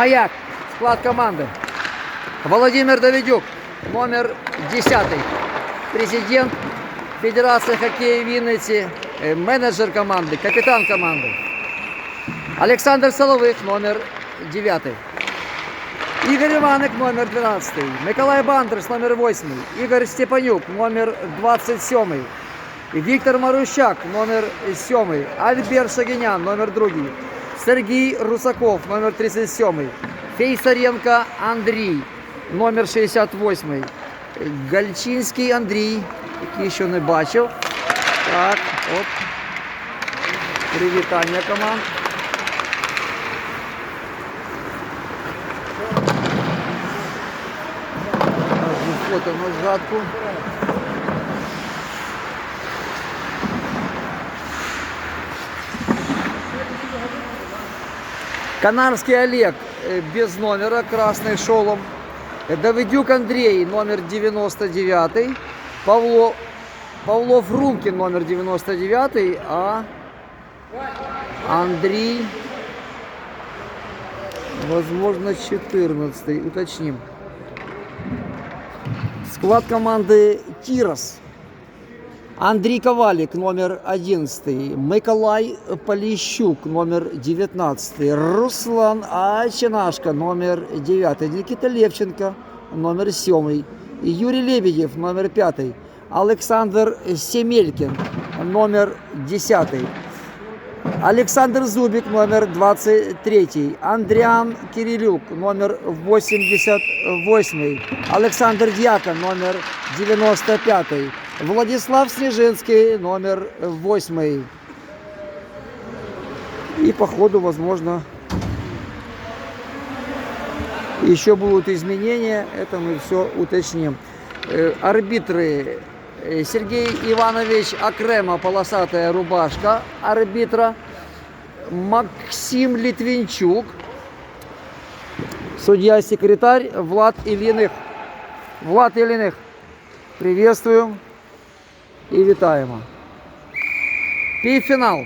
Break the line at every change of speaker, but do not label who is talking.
Маяк, склад команды. Владимир Давидюк, номер 10. Президент Федерации хоккея Винницы, э, менеджер команды, капитан команды. Александр Соловых, номер 9. Игорь Иваник, номер 12. Миколай Бандрес, номер 8. Игорь Степанюк, номер 27. Виктор Марущак, номер 7. Альберт Шагинян, номер 2. Сергій Русаков, номер 37. Фейсаренко Андрій, номер 68. Гальчинський Андрій, який ще не бачив. Так, оп. Привітання команд. Аж Фото на згадку. Канарский Олег э, без номера, красный шолом. Давидюк Андрей, номер 99. Павло, Павлов Румкин, номер 99. А Андрей, возможно, 14. Уточним. Склад команды Кирос. Андрей Ковалик, номер 11. Миколай Полищук, номер 19. Руслан Ачинашко, номер 9. Никита Левченко, номер 7. Юрий Лебедев, номер 5. Александр Семелькин, номер 10. Александр Зубик, номер 23. Андриан Кирилюк, номер 88. Александр Дьякон, номер 95. Владислав Снежинский, номер 8. И по ходу, возможно, еще будут изменения. Это мы все уточним. Э, Арбитры э, Сергей Иванович Акрема, полосатая рубашка арбитра. Максим Литвинчук. Судья-секретарь Влад Ильиных. Влад Ильиных. Приветствуем і вітаємо. Півфінал.